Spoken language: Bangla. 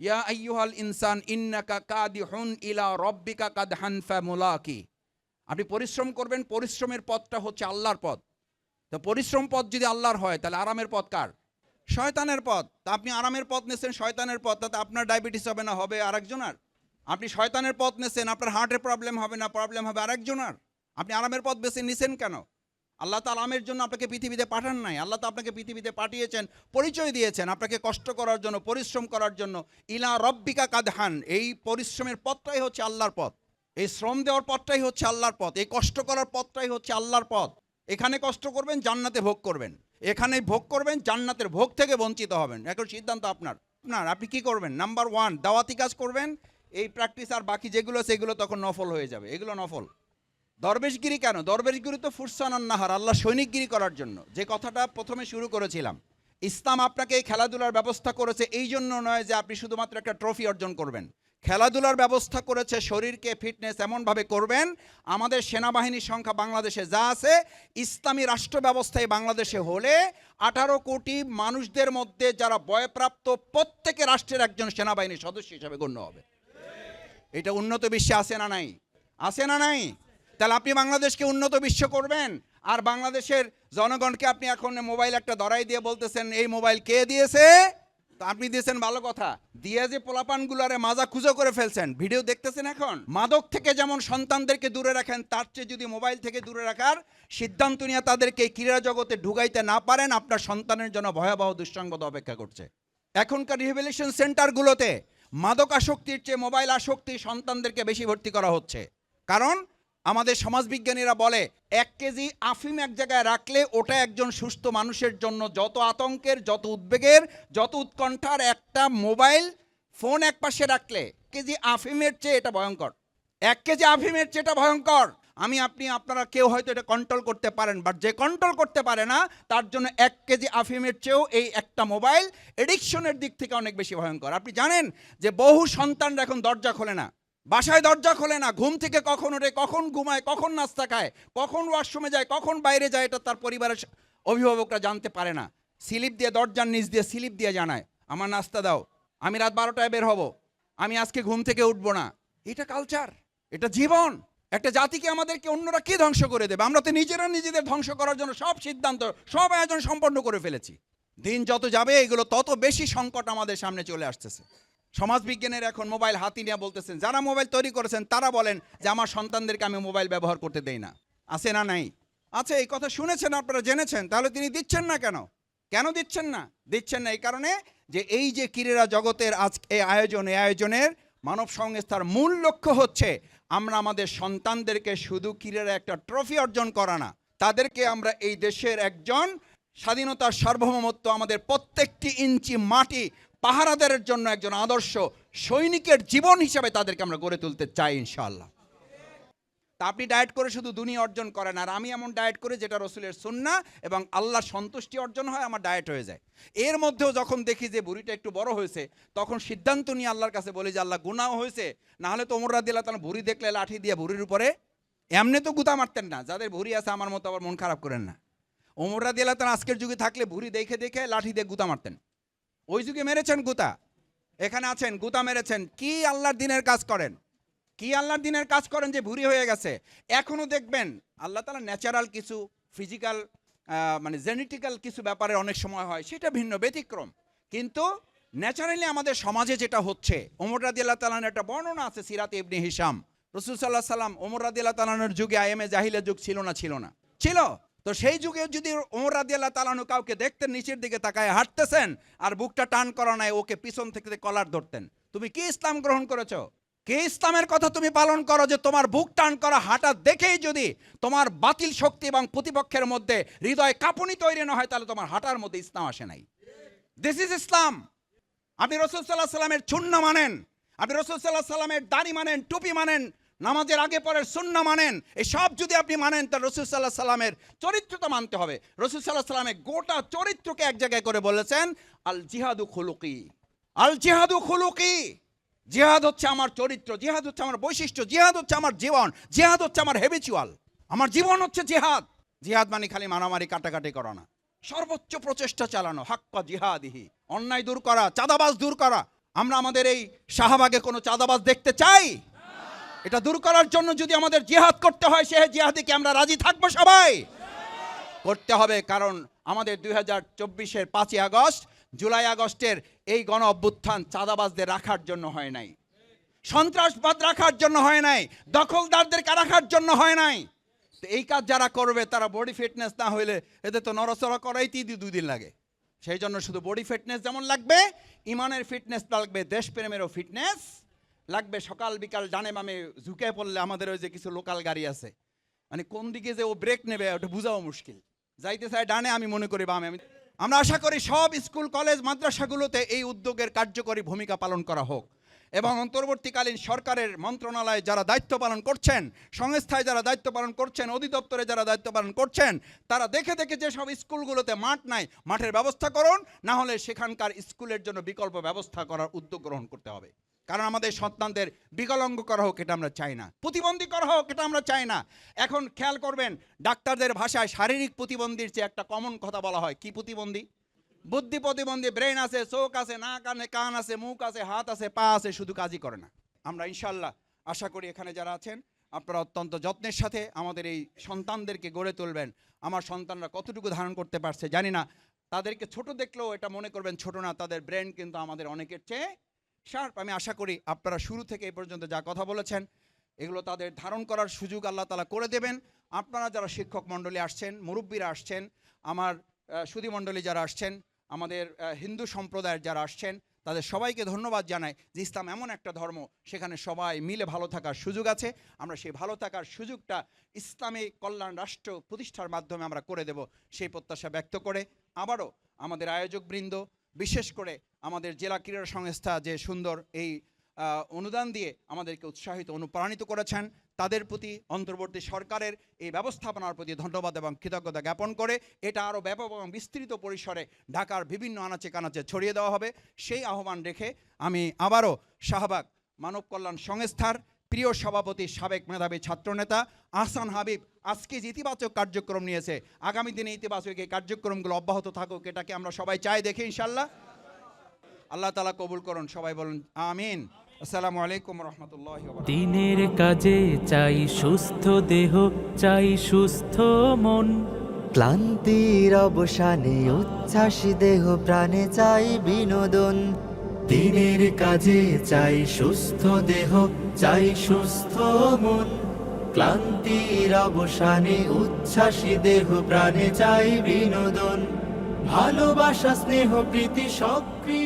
ইয়া আইয়ুহাল ইনসান ইন্নাকা কাদিহুন ইলা রব্বিকা কাদহান ফামুলাকি আপনি পরিশ্রম করবেন, পরিশ্রমের পথটা হচ্ছে আল্লাহর পথ। তো পরিশ্রম পথ যদি আল্লাহর হয়, তাহলে আরামের পথ কার? শয়তানের পথ। তা আপনি আরামের পথ নেছেন, শয়তানের পথ, তাতে আপনার ডায়াবেটিস হবে না, হবে আরেকজনার। আপনি শয়তানের পথ নেছেন, আপনার হার্টের প্রবলেম হবে না, প্রবলেম হবে আরেকজনার। আপনি আরামের পথ বেছে নিছেন কেন? আল্লাহ তার আরামের জন্য আপনাকে পৃথিবীতে পাঠান নাই। আল্লাহ তো আপনাকে পৃথিবীতে পাঠিয়েছেন, পরিচয় দিয়েছেন আপনাকে কষ্ট করার জন্য, পরিশ্রম করার জন্য। ইলা রব্বিকা কাদহান, এই পরিশ্রমের পথটাই হচ্ছে আল্লাহর পথ। এই শ্রম দেওয়ার পথটাই হচ্ছে আল্লাহর পথ। এই কষ্ট করার পথটাই হচ্ছে আল্লাহর পথ। এখানে কষ্ট করবেন, জান্নাতে ভোগ করবেন। এখানে ভোগ করবেন, জান্নাতের ভোগ থেকে বঞ্চিত হবেন। এখন সিদ্ধান্ত আপনার। আপনার, আপনি কি করবেন? নাম্বার ওয়ান দাওয়াতি কাজ করবেন। এই প্র্যাকটিস আর বাকি যেগুলো সেগুলো তখন নফল হয়ে যাবে। এগুলো নফল। দরবেশগিরি কেন? দরবেশগিরি তো ফুরসান নাহার আল্লাহ সৈনিকগিরি করার জন্য। যে কথাটা প্রথমে শুরু করেছিলাম, ইসলাম আপনাকে এই খেলাধুলার ব্যবস্থা করেছে এই জন্য নয় যে আপনি শুধুমাত্র একটা ট্রফি অর্জন করবেন। খেলাধুলার ব্যবস্থা করেছে, শরীরকে ফিটনেস এমনভাবে করবেন, আমাদের সেনাবাহিনীর সংখ্যা বাংলাদেশে যা আছে, ইসলামী রাষ্ট্র ব্যবস্থায় বাংলাদেশে হলে আঠারো কোটি মানুষদের মধ্যে যারা বয়প্রাপ্ত প্রত্যেকে রাষ্ট্রের একজন সেনাবাহিনীর সদস্য হিসাবে গণ্য হবে। এটা উন্নত বিশ্বে আসে না নাই? আসে না নাই? তাহলে আপনি বাংলাদেশকে উন্নত বিশ্ব করবেন? আর বাংলাদেশের জনগণকে আপনি এখন মোবাইল একটা ধরাই দিয়ে বলতেছেন, এই মোবাইল কে দিয়েছে? আপনি দিয়েছেন ভালো কথা। দিয়ে যে পোলাপানগুলারে মাজা খুঁজো করে ফেলছেন। ভিডিও দেখতেছেন এখন? মাদক থেকে যেমন সন্তানদেরকে দূরে রাখেন, তার চেয়ে যদি মোবাইল থেকে দূরে রাখার সিদ্ধান্ত নিয়ে তাদেরকে ক্রীড়া জগতে ঢুকাইতে না পারেন, আপনার সন্তানের জন্য ভয়াবহ দুঃসংবাদ অপেক্ষা করছে। এখনকার রিহেবিলিটেশন সেন্টারগুলোতে মাদক আসক্তির চেয়ে মোবাইল আসক্তি সন্তানদেরকে বেশি ভর্তি করা হচ্ছে। কারণ আমাদের সমাজবিজ্ঞানীরা বলে, এক কেজি আফিম এক জায়গায় রাখলে ওটা একজন সুস্থ মানুষের জন্য যত আতঙ্কের, যত উদ্বেগের, যত উৎকণ্ঠার একটা মোবাইল ফোন এক পাশে রাখলে কেজি আফিমের চেয়ে এটা ভয়ঙ্কর। এক কেজি আফিমের চেয়ে এটা ভয়ঙ্কর। আমি, আপনি, আপনারা কেউ হয়তো এটা কন্ট্রোল করতে পারেন বাট যে কন্ট্রোল করতে পারে না, তার জন্য এক কেজি আফিমের চেয়েও এই একটা মোবাইল এডিকশনের দিক থেকে অনেক বেশি ভয়ঙ্কর। আপনি জানেন যে বহু সন্তানরা এখন দরজা খোলে না। বাসায় দরজা খোলে না, ঘুম থেকে কখন ওঠে, কখন ঘুমায়, কখন নাস্তা খায়, কখন ওয়াশরুমে যায়, কখন বাইরে যায়, এটা তার পরিবারের অভিভাবকরা জানতে পারে না। স্লিপ দিয়ে দরজার নিচ দিয়ে স্লিপ দিয়ে জানায়, আমার নাস্তা দাও, আমি রাত বারোটায় বের হব, আমি আজকে ঘুম থেকে উঠবো না। এটা কালচার এটা জীবন। একটা জাতিকে আমাদেরকে অন্যরা কে ধ্বংস করে দেবে? আমরা তো নিজেরা নিজেদের ধ্বংস করার জন্য সব সিদ্ধান্ত, সব আয়োজন সম্পন্ন করে ফেলেছি। দিন যত যাবে, এগুলো তত বেশি সংকট আমাদের সামনে চলে আসতেছে। সমাজবিজ্ঞানের এখন মোবাইল হাতি নিয়ে বলতেছেন, যারা মোবাইল তৈরি করেছেন, তারা বলেন যে আমার সন্তানদেরকে আমি মোবাইল ব্যবহার করতে দেই না। আছে না নাই? আচ্ছা এই কথা শুনেছেন, আপনারা জেনেছেন, তাহলে তিনি দিচ্ছেন না কেন? কেন দিচ্ছেন না? দিচ্ছেন না এই কারণে যে এই যে ক্রীড়া জগতের আজ এই আয়োজন, এই আয়োজনের মানব সংস্থার মূল লক্ষ্য হচ্ছে আমরা আমাদের সন্তানদেরকে শুধু ক্রীড়ার একটা ট্রফি অর্জন করা না, তাদেরকে আমরা এই দেশের একজন স্বাধীনতার সার্বভৌমত্ব আমাদের প্রত্যেকটি ইঞ্চি মাটি পাহারাদারের জন্য একজন আদর্শ সৈনিকের জীবন হিসাবে তাদেরকে আমরা গড়ে তুলতে চাই, ইনশাআল্লাহ। তা আপনি ডায়েট করে শুধু দুনিয়া অর্জন করেন, আর আমি এমন ডায়েট করি যেটা রসুলের সুন্না এবং আল্লাহর সন্তুষ্টি অর্জন হয়, আমার ডায়েট হয়ে যায়। এর মধ্যেও যখন দেখি যে বুড়িটা একটু বড় হয়েছে, তখন সিদ্ধান্ত নিয়ে আল্লাহর কাছে বলি যে, আল্লাহ গুনাও হয়েছে। না হলে তো ওমর দিলা তালা ভুড়ি দেখলে লাঠি দিয়ে ভুড়ির উপরে এমনি তো গুতা মারতেন না। যাদের ভুড়ি আছে, আমার মতো আবার মন খারাপ করেন না। ওমর দিলা তালা আজকের যুগে থাকলে ভুড়ি দেখে দেখে লাঠি দিয়ে গুতা মারতেন। ওই যুগে মেরেছেন গুতা। এখানে আছেন, গুতা মেরেছেন। কি আল্লাহর দিনের কাজ করেন? কি আল্লাহর দিনের কাজ করেন যে ভুরি হয়ে গেছে? এখনও দেখবেন, আল্লাহ তালা ন্যাচারাল কিছু ফিজিক্যাল মানে জেনেটিক্যাল কিছু ব্যাপারে অনেক সময় হয়, সেটা ভিন্ন, ব্যতিক্রম। কিন্তু ন্যাচারালি আমাদের সমাজে যেটা হচ্ছে, ওমর রাদি আল্লাহ তালানের একটা বর্ণনা আছে সিরাত ইবনি হিসাম রসুল সাল্লাহ সাল্লাম ওমর রাদি আল্লাহ তালানোর যুগে আইএমএ জাহিলের যুগ ছিল না ছিল না। ছিল। তো সেই যুগে যদি ওমর রাদি আল্লাহ তালানু কাউকে দেখতেন, নিচের দিকে তাকায় হাঁটতেছেন আর বুকটা টান করা নাই, ওকে পিছন থেকে কলার ধরতেন, তুমি কি ইসলাম গ্রহণ করেছ? কে ইসলামের কথা তুমি পালন করো যে তোমার বুক টান করা, হাঁটা দেখেই যদি তোমার বাতিল শক্তি এবং প্রতিপক্ষের মধ্যে হৃদয় কাঁপুনি তৈরি না হয়, তাহলে তোমার হাঁটার মধ্যে ইসলাম আসে নাই। দিস ইজ ইসলাম আপনি রসুল সাল্লাহ সাল্লামের চূন্য মানেন, আপনি রসুল সাল্লাহ সাল্লামের দাড়ি মানেন, টুপি মানেন নামাজের আগে পরের সুন্না মানেন এই সব যদি আপনি মানেন, তাহলে রসুল সাল্লাহ সাল্লামের চরিত্র তো মানতে হবে। রসুল সাল্লাহ সাল্লামের গোটা চরিত্রকে এক জায়গায় করে বলেছেন, আল জিহাদু খুলুকি। আল জিহাদু খুলুকি। জিহাদ হচ্ছে আমার চরিত্র, জিহাদ হচ্ছে আমার বৈশিষ্ট্য, জিহাদ হচ্ছে আমার জীবন, জিহাদ হচ্ছে আমার হেবিচুয়াল আমার জীবন হচ্ছে জিহাদ। জিহাদ মানে খালি মারামারি, কাটাকাটি করা না। সর্বোচ্চ প্রচেষ্টা চালানো, হাক্কা জিহাদিহি। অন্যায় দূর করা, চাঁদাবাজ দূর করা। আমরা আমাদের এই শাহবাগে কোনো চাঁদাবাজ দেখতে চাই? এটা দূর করার জন্য যদি আমাদের জিহাদ করতে হয় সে জিহাদে কি আমরা রাজি থাকব সবাই? করতে হবে, কারণ আমাদের দুই হাজার চব্বিশের পাঁচই আগস্ট, জুলাই আগস্টের এই গণ অভ্যুত্থান চাঁদাবাজদের রাখার জন্য হয় নাই। সন্ত্রাসবাদ রাখার জন্য হয় নাই। দখলদারদেরকে রাখার জন্য হয় নাই। তো এই কাজ যারা করবে, তারা বডি ফিটনেস না হইলে এদের তো নড়াচড়া করাইতেই দুই দিন লাগে। সেই জন্য শুধু বডি ফিটনেস যেমন লাগবে, ইমানের ফিটনেস লাগবে, দেশপ্রেমেরও ফিটনেস। লাগবে, সকাল, বিকাল ডানে মামে ঝুঁকে পড়লে আমাদের ওই যে কিছু লোকাল গাড়ি আছে। মানে কোন দিকে যে ও ব্রেক নেবে, ওটা বোঝাও মুশকিল। যাইতে চায় ডানে, আমি মনে করি বামে। আমি আমরা আশা করি সব স্কুল, কলেজ, মাদ্রাসাগুলোতে এই উদ্যোগের কার্যকরী ভূমিকা পালন করা হোক। এবং অন্তর্বর্তীকালীন সরকারের মন্ত্রণালয়ে যারা দায়িত্ব পালন করছেন, সংস্থায় যারা দায়িত্ব পালন করছেন, অধিদপ্তরে যারা দায়িত্ব পালন করছেন, তারা দেখে দেখে যেসব স্কুলগুলোতে মাঠ নাই, মাঠের ব্যবস্থা করুন, না হলে সেখানকার স্কুলের জন্য বিকল্প ব্যবস্থা করার উদ্যোগ গ্রহণ করতে হবে। কারণ আমাদের সন্তানদের বিকলাঙ্গ করা হোক এটা আমরা চাই না, প্রতিবন্ধী করা হোক এটা আমরা চাই না। এখন খেয়াল করবেন, ডাক্তারদের ভাষায় শারীরিক প্রতিবন্ধীর চেয়ে একটা কমন কথা বলা হয়, কি প্রতিবন্ধী? বুদ্ধি প্রতিবন্ধী ব্রেন আছে, চোখ আছে, নাক আছে, কান আছে, মুখ আছে, হাত আছে, পা আছে, শুধু কাজই করে না। আমরা ইনশাল্লাহ আশা করি এখানে যারা আছেন, আপনারা অত্যন্ত যত্নের সাথে আমাদের এই সন্তানদেরকে গড়ে তুলবেন। আমার সন্তানরা কতটুকু ধারণ করতে পারছে জানি না, তাদেরকে ছোট দেখলেও এটা মনে করবেন ছোট না, তাদের ব্রেন কিন্তু আমাদের অনেকের চেয়ে শার্প, আমি আশা করি আপনারা শুরু থেকে এই পর্যন্ত যা কথা বলেছেন, এগুলো তাদের ধারণ করার সুযোগ আল্লাহ তালা করে দেবেন। আপনারা যারা শিক্ষক মণ্ডলী আসছেন, মুরব্বীরা আসছেন, আমার সুদী মণ্ডলী যারা আসছেন, আমাদের হিন্দু সম্প্রদায়ের যারা আসছেন, তাদের সবাইকে ধন্যবাদ জানাই যে ইসলাম এমন একটা ধর্ম, সেখানে সবাই মিলে ভালো থাকার সুযোগ আছে। আমরা সেই ভালো থাকার সুযোগটা ইসলামী কল্যাণ রাষ্ট্র প্রতিষ্ঠার মাধ্যমে আমরা করে দেব, সেই প্রত্যাশা ব্যক্ত করে। আবারও আমাদের আয়োজকবৃন্দ বিশেষ করে আমাদের জেলা ক্রীড়া সংস্থা যে সুন্দর এই অনুদান দিয়ে আমাদেরকে উৎসাহিত, অনুপ্রাণিত করেছেন, তাদের প্রতি অন্তর্বর্তী সরকারের এই ব্যবস্থাপনার প্রতি ধন্যবাদ এবং কৃতজ্ঞতা জ্ঞাপন করে এটা আরও ব্যাপক এবং বিস্তৃত পরিসরে ঢাকার বিভিন্ন আনাচে কানাচে ছড়িয়ে দেওয়া হবে। সেই আহ্বান রেখে আমি আবারও শাহবাগ মানব কল্যাণ সংস্থার প্রিয় সভাপতি সাবেক মেধাবী ছাত্রনেতা আহসান হাবিব আজকে যে ইতিবাচক কার্যক্রম নিয়েছে আগামী দিনে ইতিবাচক এই কার্যক্রমগুলো অব্যাহত থাকুক এটাকে আমরা সবাই চাই দেখে ইনশাল্লাহ আল্লাহ তালা কবুল করুন সবাই বলুন আমিন। আসসালামু আলাইকুম রহমতুল্লাহ দিনের কাজে চাই সুস্থ দেহ চাই সুস্থ মন। ক্লান্তির অবসানে উচ্ছ্বাস দেহ প্রাণে চাই বিনোদন। দিনের কাজে চাই সুস্থ দেহ, চাই সুস্থ মন। ক্লান্তির অবসানে, উচ্ছ্বাসী দেহ প্রাণে চাই বিনোদন। ভালোবাসা, স্নেহ, প্রীতি, সক্রিয়